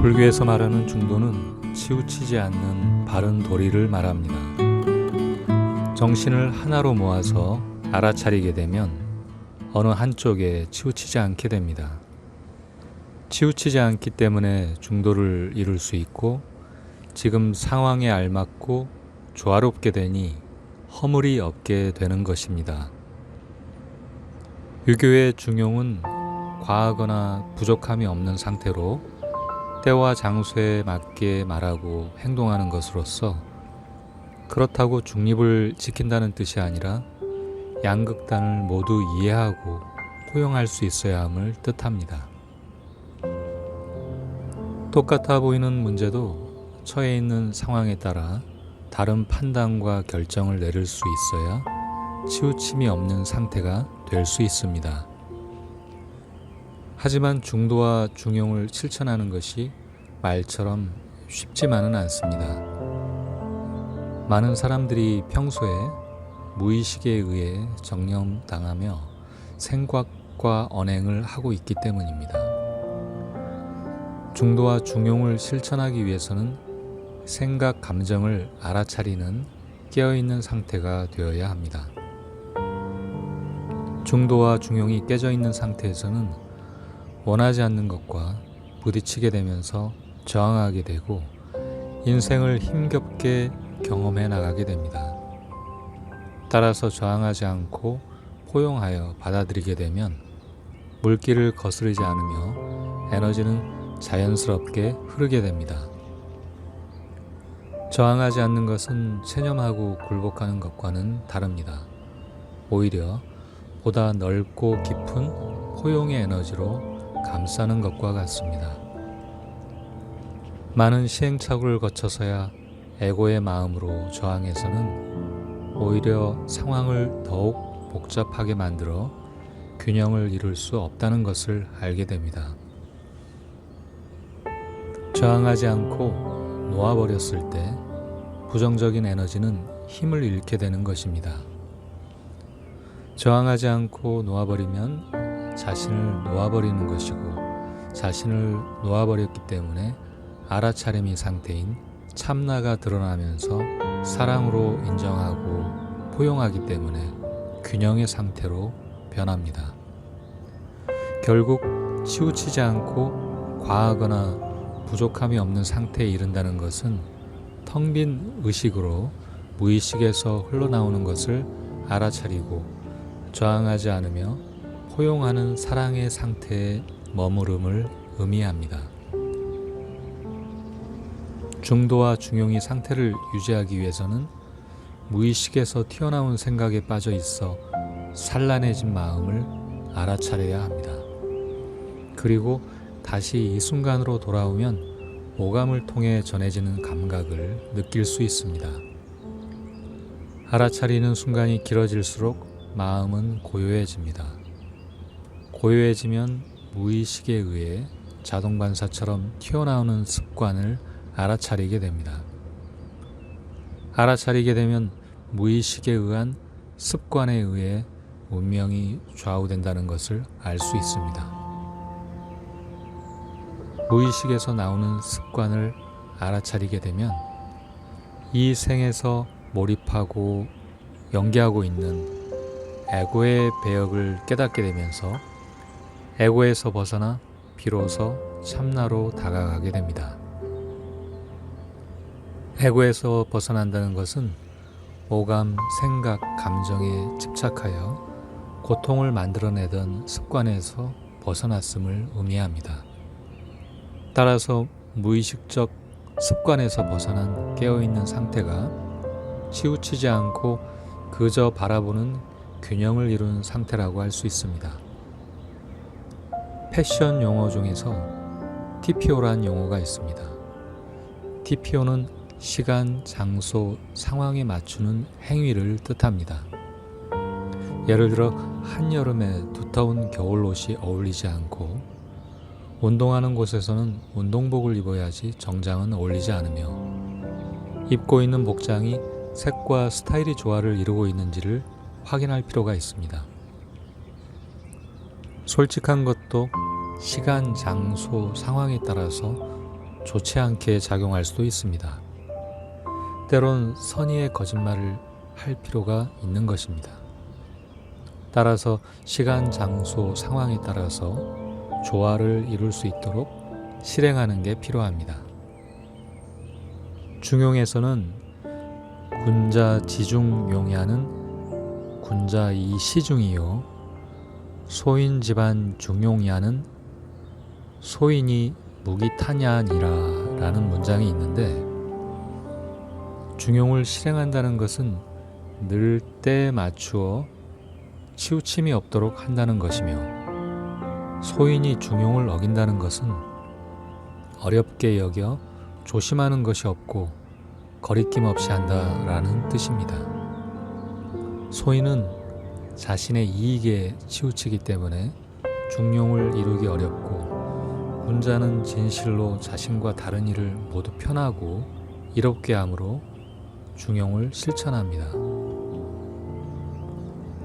불교에서 말하는 중도는 치우치지 않는 바른 도리를 말합니다. 정신을 하나로 모아서 알아차리게 되면 어느 한쪽에 치우치지 않게 됩니다. 치우치지 않기 때문에 중도를 이룰 수 있고 지금 상황에 알맞고 조화롭게 되니 허물이 없게 되는 것입니다. 유교의 중용은 과하거나 부족함이 없는 상태로 때와 장소에 맞게 말하고 행동하는 것으로서 그렇다고 중립을 지킨다는 뜻이 아니라 양극단을 모두 이해하고 포용할 수 있어야 함을 뜻합니다. 똑같아 보이는 문제도 처해 있는 상황에 따라 다른 판단과 결정을 내릴 수 있어야 치우침이 없는 상태가 될 수 있습니다. 하지만 중도와 중용을 실천하는 것이 말처럼 쉽지만은 않습니다. 많은 사람들이 평소에 무의식에 의해 정념당하며 생각과 언행을 하고 있기 때문입니다. 중도와 중용을 실천하기 위해서는 생각, 감정을 알아차리는 깨어있는 상태가 되어야 합니다. 중도와 중용이 깨져 있는 상태에서는 원하지 않는 것과 부딪히게 되면서 저항하게 되고 인생을 힘겹게 경험해 나가게 됩니다. 따라서 저항하지 않고 포용하여 받아들이게 되면 물길을 거스르지 않으며 에너지는 자연스럽게 흐르게 됩니다. 저항하지 않는 것은 체념하고 굴복하는 것과는 다릅니다. 오히려 보다 넓고 깊은 포용의 에너지로 감싸는 것과 같습니다. 많은 시행착오를 거쳐서야 에고의 마음으로 저항해서는 오히려 상황을 더욱 복잡하게 만들어 균형을 이룰 수 없다는 것을 알게 됩니다. 저항하지 않고 놓아버렸을 때 부정적인 에너지는 힘을 잃게 되는 것입니다. 저항하지 않고 놓아버리면 자신을 놓아버리는 것이고 자신을 놓아버렸기 때문에 알아차림이 상태인 참나가 드러나면서 사랑으로 인정하고 포용하기 때문에 균형의 상태로 변합니다. 결국 치우치지 않고 과하거나 부족함이 없는 상태에 이른다는 것은 텅 빈 의식으로 무의식에서 흘러나오는 것을 알아차리고 저항하지 않으며 포용하는 사랑의 상태에 머무름을 의미합니다. 중도와 중용이 상태를 유지하기 위해서는 무의식에서 튀어나온 생각에 빠져 있어 산란해진 마음을 알아차려야 합니다. 그리고 다시 이 순간으로 돌아오면 오감을 통해 전해지는 감각을 느낄 수 있습니다. 알아차리는 순간이 길어질수록 마음은 고요해집니다. 고요해지면 무의식에 의해 자동반사처럼 튀어나오는 습관을 알아차리게 됩니다. 알아차리게 되면 무의식에 의한 습관에 의해 운명이 좌우된다는 것을 알 수 있습니다. 무의식에서 나오는 습관을 알아차리게 되면 이 생에서 몰입하고 연기하고 있는 에고의 배역을 깨닫게 되면서 에고에서 벗어나 비로소 참나로 다가가게 됩니다. 에고에서 벗어난다는 것은 오감, 생각, 감정에 집착하여 고통을 만들어내던 습관에서 벗어났음을 의미합니다. 따라서 무의식적 습관에서 벗어난 깨어있는 상태가 치우치지 않고 그저 바라보는 균형을 이룬 상태라고 할 수 있습니다. 패션 용어 중에서 TPO란 용어가 있습니다. TPO는 시간, 장소, 상황에 맞추는 행위를 뜻합니다. 예를 들어 한여름에 두터운 겨울옷이 어울리지 않고 운동하는 곳에서는 운동복을 입어야지 정장은 어울리지 않으며 입고 있는 복장이 색과 스타일이 조화를 이루고 있는지를 확인할 필요가 있습니다. 솔직한 것도 시간, 장소, 상황에 따라서 좋지 않게 작용할 수도 있습니다. 때론 선의의 거짓말을 할 필요가 있는 것입니다. 따라서 시간, 장소, 상황에 따라서 조화를 이룰 수 있도록 실행하는 게 필요합니다. 중용에서는 군자 지중용야는 군자 이 시중이요 소인 집안 중용야는 소인이 무기타냐니라 라는 문장이 있는데 중용을 실행한다는 것은 늘 때에 맞추어 치우침이 없도록 한다는 것이며 소인이 중용을 어긴다는 것은 어렵게 여겨 조심하는 것이 없고 거리낌 없이 한다라는 뜻입니다. 소인은 자신의 이익에 치우치기 때문에 중용을 이루기 어렵고 군자는 진실로 자신과 다른 일을 모두 편하고 이롭게 함으로 중용을 실천합니다.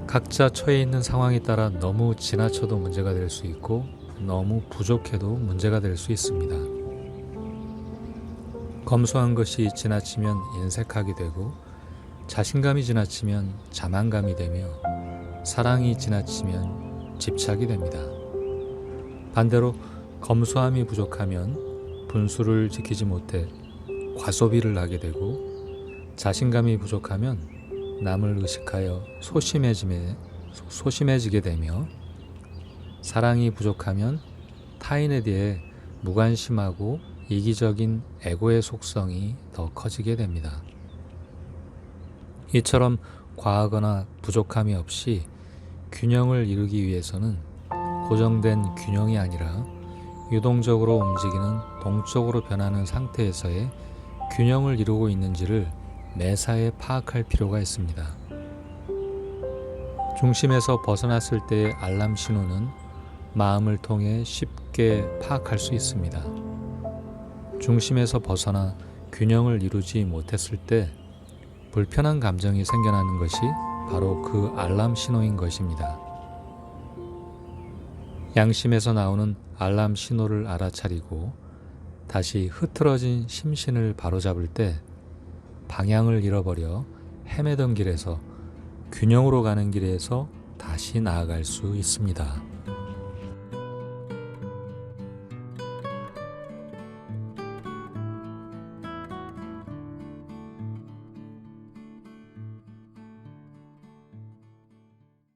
각자 처해 있는 상황에 따라 너무 지나쳐도 문제가 될 수 있고 너무 부족해도 문제가 될 수 있습니다. 검소한 것이 지나치면 인색하게 되고 자신감이 지나치면 자만감이 되며 사랑이 지나치면 집착이 됩니다. 반대로 검소함이 부족하면 분수를 지키지 못해 과소비를 하게 되고 자신감이 부족하면 남을 의식하여 소심해짐에 소심해지게 되며 사랑이 부족하면 타인에 대해 무관심하고 이기적인 에고의 속성이 더 커지게 됩니다. 이처럼 과하거나 부족함이 없이 균형을 이루기 위해서는 고정된 균형이 아니라 유동적으로 움직이는 동적으로 변하는 상태에서의 균형을 이루고 있는지를 매사에 파악할 필요가 있습니다. 중심에서 벗어났을 때의 알람 신호는 마음을 통해 쉽게 파악할 수 있습니다. 중심에서 벗어나 균형을 이루지 못했을 때 불편한 감정이 생겨나는 것이 바로 그 알람 신호인 것입니다. 양심에서 나오는 알람 신호를 알아차리고 다시 흐트러진 심신을 바로잡을 때 방향을 잃어버려 헤매던 길에서 균형으로 가는 길에서 다시 나아갈 수 있습니다.